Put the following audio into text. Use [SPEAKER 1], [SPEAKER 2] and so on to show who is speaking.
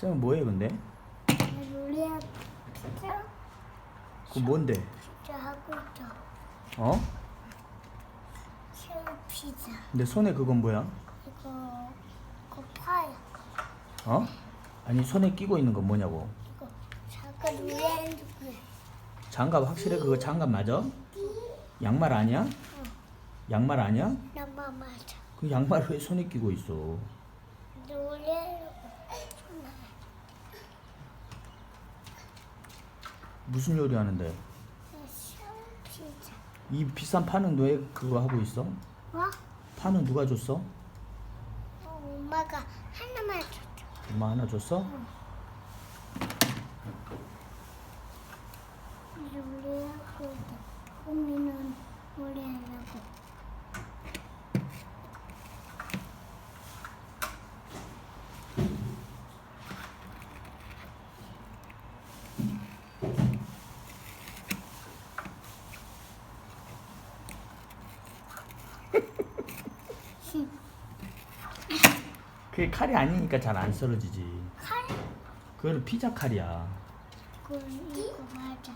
[SPEAKER 1] 쌤은 뭐해 근데?
[SPEAKER 2] 우리야 피자
[SPEAKER 1] 그거 뭔데?
[SPEAKER 2] 피자 하고 있어.
[SPEAKER 1] 어?
[SPEAKER 2] 새우 피자.
[SPEAKER 1] 내 손에 그건 뭐야?
[SPEAKER 2] 이거 이거 파야.
[SPEAKER 1] 어? 아니 손에 끼고 있는 건 뭐냐고?
[SPEAKER 2] 이거 잠깐 우리 핸드폰.
[SPEAKER 1] 장갑 확실해 그거 장갑 맞아? 양말 아니야? 양말 아니야?
[SPEAKER 2] 나만 맞아.
[SPEAKER 1] 그 양말 왜 손에 끼고 있어?
[SPEAKER 2] 노래
[SPEAKER 1] 무슨 요리 하는데? 이 비싼 파는 왜 그거 하고 있어?
[SPEAKER 2] 뭐?
[SPEAKER 1] 파는 누가 줬어?
[SPEAKER 2] 어, 엄마가 하나만 줬어.
[SPEAKER 1] 엄마 하나 줬어?
[SPEAKER 2] 노래하고 있어. 우미는 노래하려고.
[SPEAKER 1] 그게 칼이 아니니까 잘 안 썰어지지.
[SPEAKER 2] 칼?
[SPEAKER 1] 그거는 피자 칼이야.
[SPEAKER 2] 그건 이거 맞아.